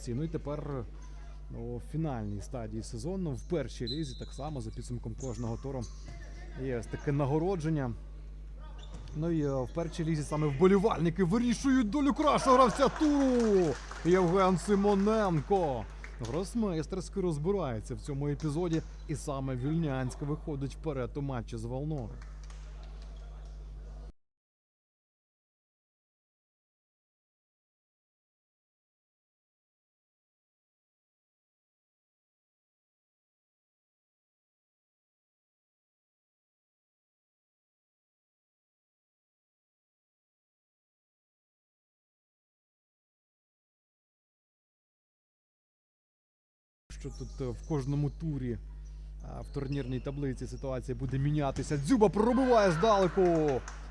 молодці. Ну і тепер ну, у фінальній стадії сезону, в першій лізі, так само за підсумком кожного туру є ось таке нагородження. Ну і е, в першій лізі саме вболівальники вирішують долю кращого гравця туру. Євген Симоненко. Гросмейстерськи розбирається в цьому епізоді, і саме Вільнянська виходить вперед у матчі з Волною. Що тут е, в кожному турі в турнірній таблиці ситуація буде мінятися. Дзюба пробиває здалеку.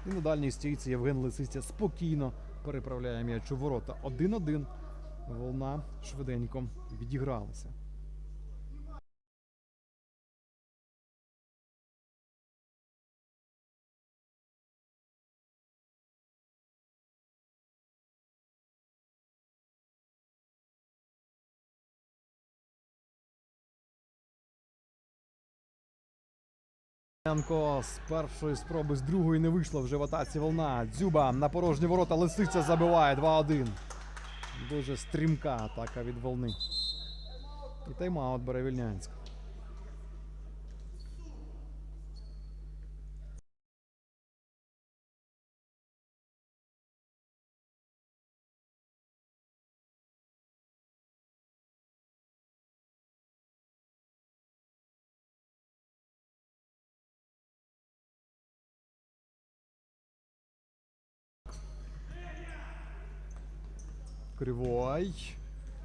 І на дальній стійці Євген Лисиця спокійно переправляє м'яч у ворота. 1-1. Волна швиденько відігралася. Янко з першої спроби з другої не вийшло вже в атаці волна. Дзюба на порожні ворота Лисиця забиває 2-1. Дуже стрімка атака від волни. І тайм-аут бере Вільнянськ. Кривой.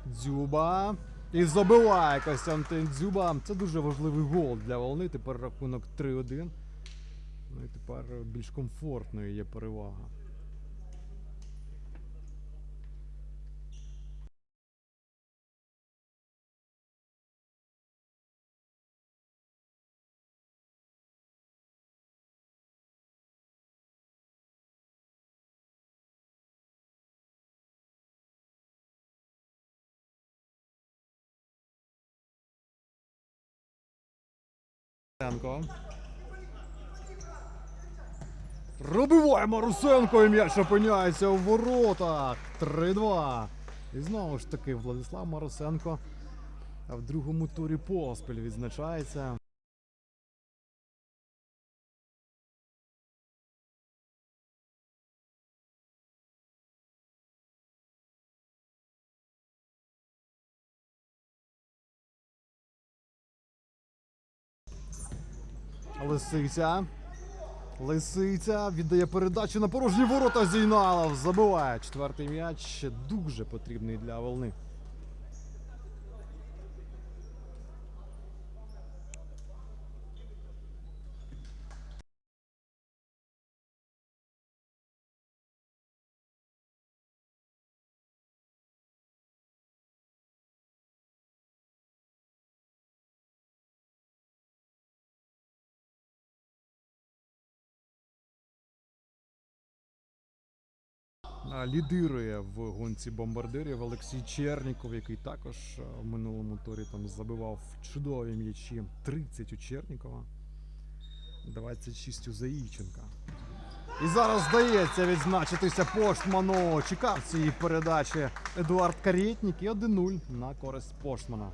Дзюба. І забиває Костянтин Дзюба. Це дуже важливий гол для волни. Тепер рахунок 3-1. Ну і тепер більш комфортною є перевага. Пробиває Марусенко і м'яч опиняється у воротах. 3-2. І знову ж таки Владислав Марусенко в другому турі поспіль відзначається. Лисиця. Лисиця віддає передачу на порожні ворота Зійналов. Забиває четвертий м'яч. Дуже потрібний для волни. Лідирує в гонці бомбардирів Олексій Черніков, який також в минулому турі там забивав чудові м'ячі. 30 у Чернікова, 26 у Заїченка. І зараз здається відзначитися Поштману. Чекав цієї передачі Едуард Карєтнік і 1-0 на користь Поштмана.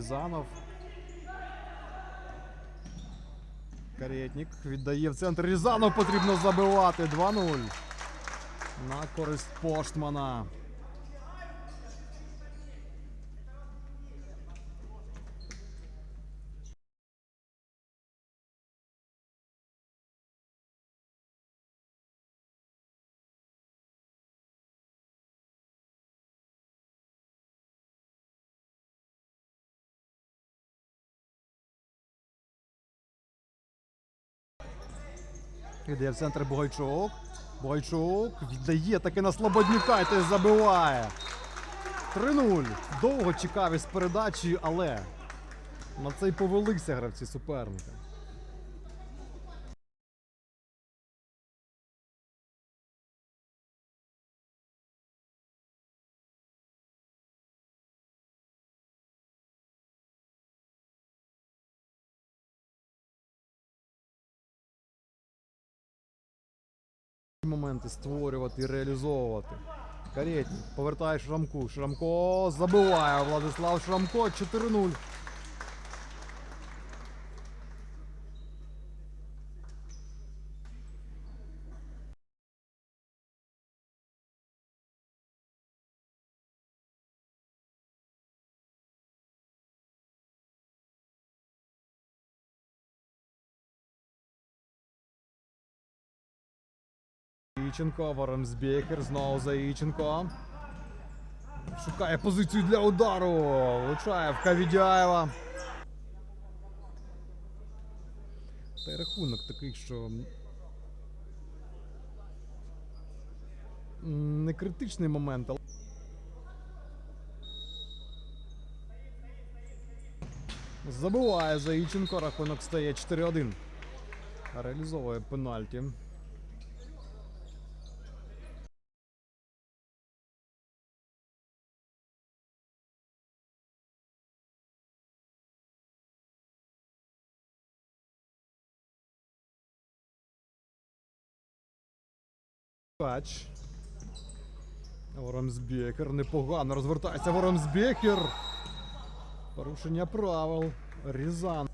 Рязанов. Каретник віддає в центр Рязанов. Потрібно забивати 2-0. На користь Поштмана. Віддає в центр Бойчук. Бойчук віддає таки на Слободнюка і той забиває. 3-0. Довго чекав із передачі, але на це й повелися гравці суперника. Моменти створювати і реалізовувати. Каретні повертає Шрамку. Шрамко забиває Владислав Шрамко 4-0. Іченко, Воромсбєкер, знову за Іченко. Шукає позицію для удару. Влучає в Кавідяєва. Та й рахунок такий, що. Не критичний момент, але. Забиває Заїченко, рахунок стає 4-1. Реалізовує пенальті. Кач. Воромсбекер непогано розвертається Воромсбекер. Порушення правил. Різан.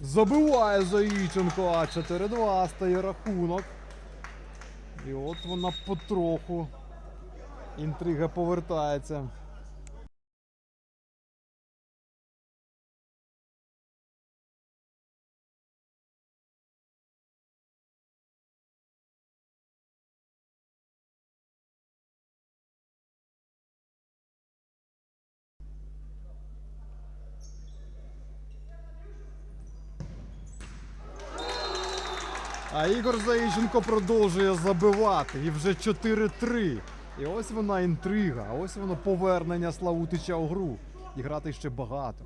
Забиває Заїченко. 4-2 стає рахунок. І от вона потроху. Інтрига повертається. А Ігор Заїченко продовжує забивати. І вже 4-3. І ось вона інтрига, ось воно повернення Славутича у гру. І грати ще багато.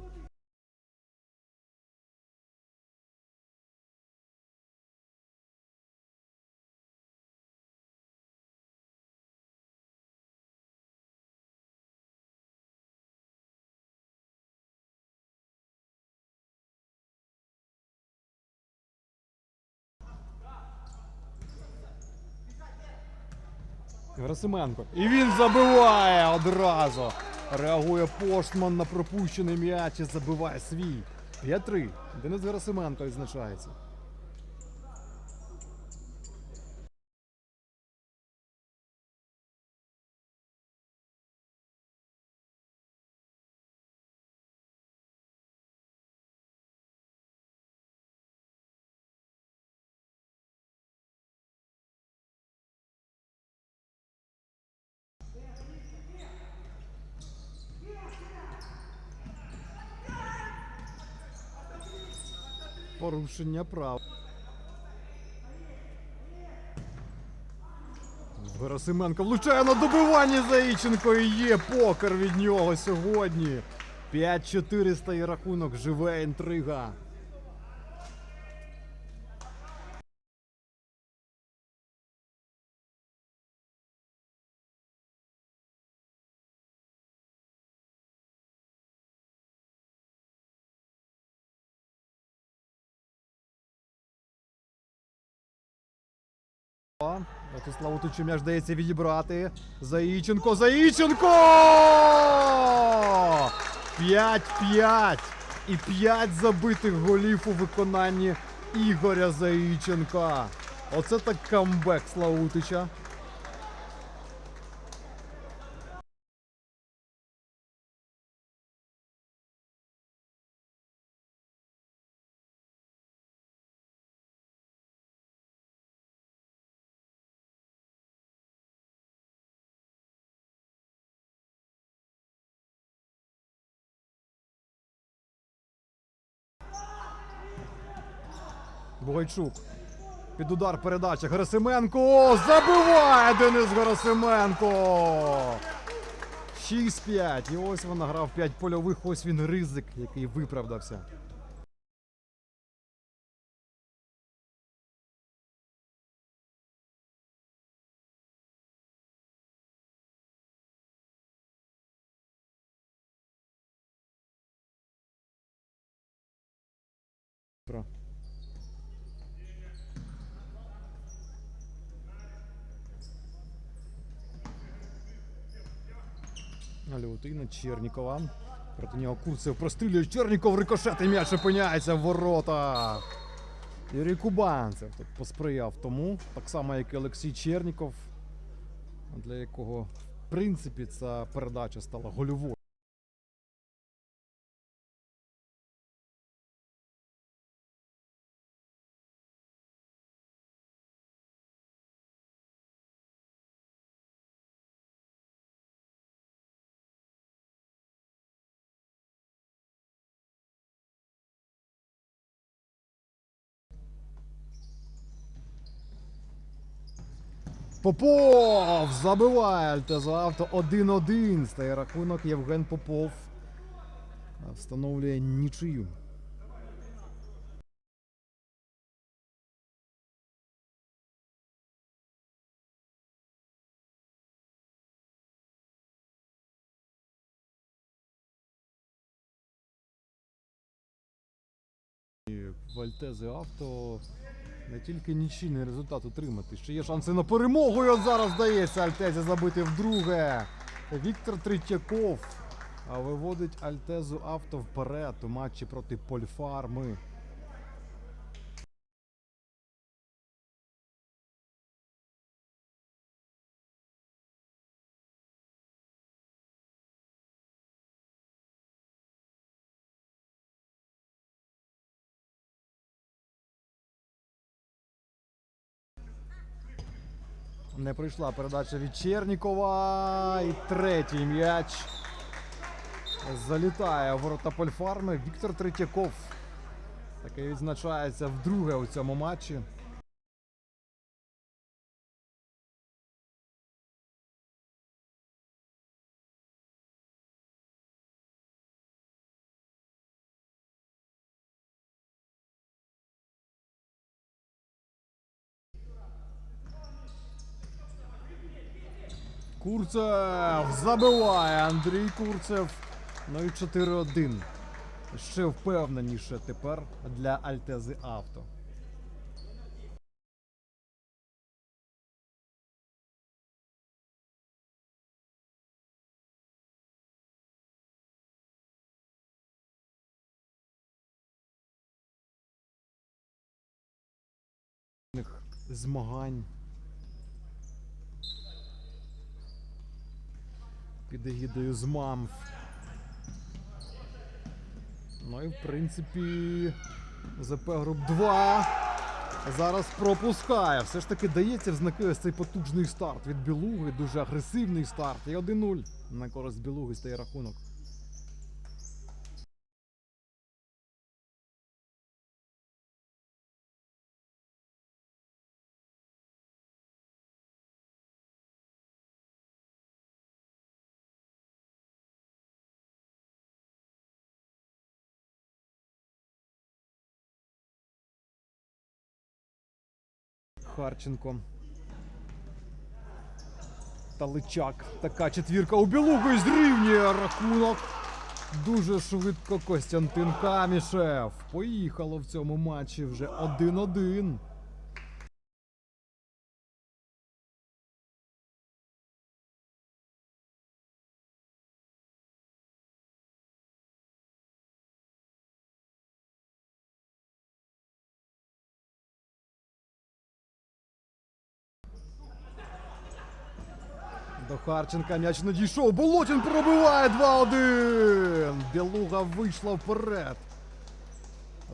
Герасименко. І він забиває одразу. Реагує Поштман на пропущений м'яч і забиває свій. 5-3. Денис Герасименко відзначається. Порушення прав. Герасименко влучає на добиванні Заїченко і є покер від нього сьогодні. 5-400 і рахунок, живе інтрига. Владиславу Тучу м'яч дається відібрати. Заїченко, Заїченко! 5-5. І 5 забитих голів у виконанні Ігоря Заїченка. Оце так камбек Славутича. Бугайчук. Під удар передача. Герасименко. Забиває Денис Герасименко. 6-5. І ось вона грав 5 польових. Ось він ризик, який виправдався. Алютина Чернікова. Проти нього Курцев прострілює Черніков, рикошет і м'яч опиняється в воротах. Юрій Кубанцев тут посприяв тому, так само як і Олексій Черніков, для якого, в принципі, ця передача стала гольовою. Попов забиває Альтезавто 1-1. Стає рахунок Євген Попов. Встановлює нічию. Вальтези авто не тільки нічийний результат отримати, ще є шанси на перемогу. І от зараз здається Альтезі забити вдруге. Віктор Третьяков виводить Альтезу авто вперед у матчі проти Польфарми. Не прийшла передача від Чернікова. І третій м'яч. Залітає ворота Польфарми. Віктор Третьяков. Такий відзначається вдруге у цьому матчі. Курцев забиває Андрій Курцев. Ну і 4-1. Ще впевненіше тепер для Альтези Авто. Змагань під егідою з мамф. Ну і в принципі ЗП Груп 2 зараз пропускає. Все ж таки дається в знаки ось цей потужний старт від Білуги, дуже агресивний старт. І 1-0 на користь Білуги стає рахунок. Харченко. Таличак. Така четвірка у білугу і зрівнює рахунок. Дуже швидко Костянтин Камішев. Поїхало в цьому матчі вже 1-1. До Харченка м'яч не дійшов. Болотін пробиває 2-1. Білуга вийшла вперед.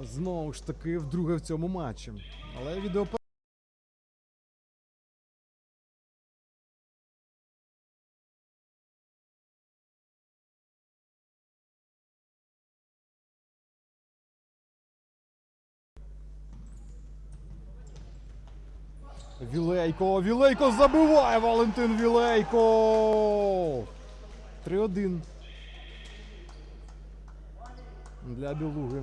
Знову ж таки, вдруге в цьому матчі. Але відео Вілейко, Вілейко забиває Валентин Вілейко. 3-1. Для білуги.